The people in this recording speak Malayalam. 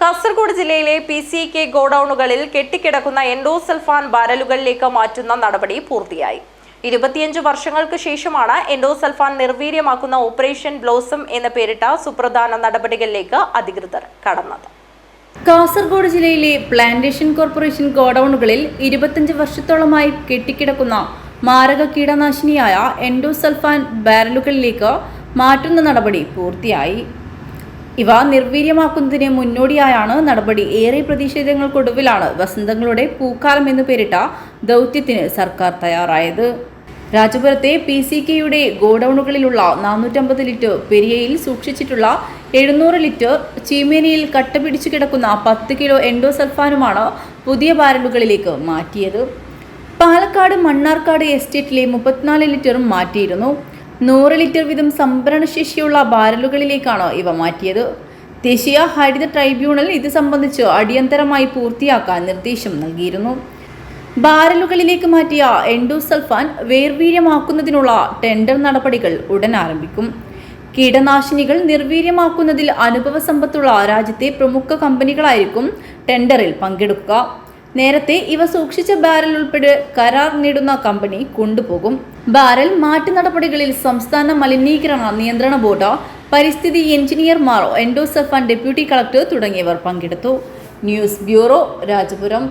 കാസർഗോഡ് ജില്ലയിലെ പി സി കെ ഗോഡൌണുകളിൽ കെട്ടിക്കിടക്കുന്ന എൻഡോസൽഫാൻ ബാരലുകളിലേക്ക് മാറ്റുന്ന നടപടി പൂർത്തിയായി. ഇരുപത്തിയഞ്ച് വർഷങ്ങൾക്ക് ശേഷമാണ് എൻഡോസൽഫാൻ നിർവീര്യമാക്കുന്ന ഓപ്പറേഷൻ ബ്ലോസം എന്ന പേരിട്ട സുപ്രധാന നടപടികളിലേക്ക് അധികൃതർ കടന്നത്. കാസർഗോഡ് ജില്ലയിലെ പ്ലാന്റേഷൻ കോർപ്പറേഷൻ ഗോഡൌണുകളിൽ ഇരുപത്തിയഞ്ച് വർഷത്തോളമായി കെട്ടിക്കിടക്കുന്ന മാരക കീടനാശിനിയായ എൻഡോസൽഫാൻ ബാരലുകളിലേക്ക് മാറ്റുന്ന നടപടി പൂർത്തിയായി. ഇവ നിർവീര്യമാക്കുന്നതിന് മുന്നോടിയായാണ് നടപടി. ഏറെ പ്രതിഷേധങ്ങൾക്കൊടുവിലാണ് വസന്തങ്ങളുടെ പൂക്കാലം എന്ന് പേരിട്ട ദൗത്യത്തിന് സർക്കാർ തയ്യാറായത്. രാജപുരത്തെ പി സി കെയുടെ ഗോഡൌണുകളിലുള്ള നാനൂറ്റമ്പത് ലിറ്റർ പെരിയയിൽ സൂക്ഷിച്ചിട്ടുള്ള എഴുന്നൂറ് ലിറ്റർ ചീമേനിയിൽ കട്ട പിടിച്ചു കിടക്കുന്ന പത്ത് കിലോ എൻഡോസൾഫാനുമാണ് പുതിയ ബാരലുകളിലേക്ക് മാറ്റിയത്. പാലക്കാട് മണ്ണാർക്കാട് എസ്റ്റേറ്റിലെ മുപ്പത്തിനാല് ലിറ്ററും മാറ്റിയിരുന്നു. നൂറ് ലിറ്റർ വീതം സംഭരണശേഷിയുള്ള ബാരലുകളിലേക്കാണ് ഇവ മാറ്റിയത്. ദേശീയ ഹരിത ട്രൈബ്യൂണൽ ഇത് സംബന്ധിച്ച് അടിയന്തരമായി പൂർത്തിയാക്കാൻ നിർദ്ദേശം നൽകിയിരുന്നു. ബാരലുകളിലേക്ക് മാറ്റിയ എൻഡോസൾഫാൻ വേർവീര്യമാക്കുന്നതിനുള്ള ടെൻഡർ നടപടികൾ ഉടൻ ആരംഭിക്കും. കീടനാശിനികൾ നിർവീര്യമാക്കുന്നതിൽ അനുഭവ സമ്പത്തുള്ള രാജ്യത്തെ പ്രമുഖ കമ്പനികളായിരിക്കും ടെൻഡറിൽ പങ്കെടുക്കുക. നേരത്തെ ഇവ സൂക്ഷിച്ച ബാരൽ ഉൾപ്പെടെ കരാർ നേടുന്ന കമ്പനി കൊണ്ടുപോകും. ബാരൽ മാറ്റു നടപടികളിൽ സംസ്ഥാന മലിനീകരണ നിയന്ത്രണ ബോർഡ് പരിസ്ഥിതി എഞ്ചിനീയർമാർ ആൻഡ് ഡെപ്യൂട്ടി കളക്ടർ തുടങ്ങിയവർ പങ്കെടുത്തു. News bureau Rajapuram.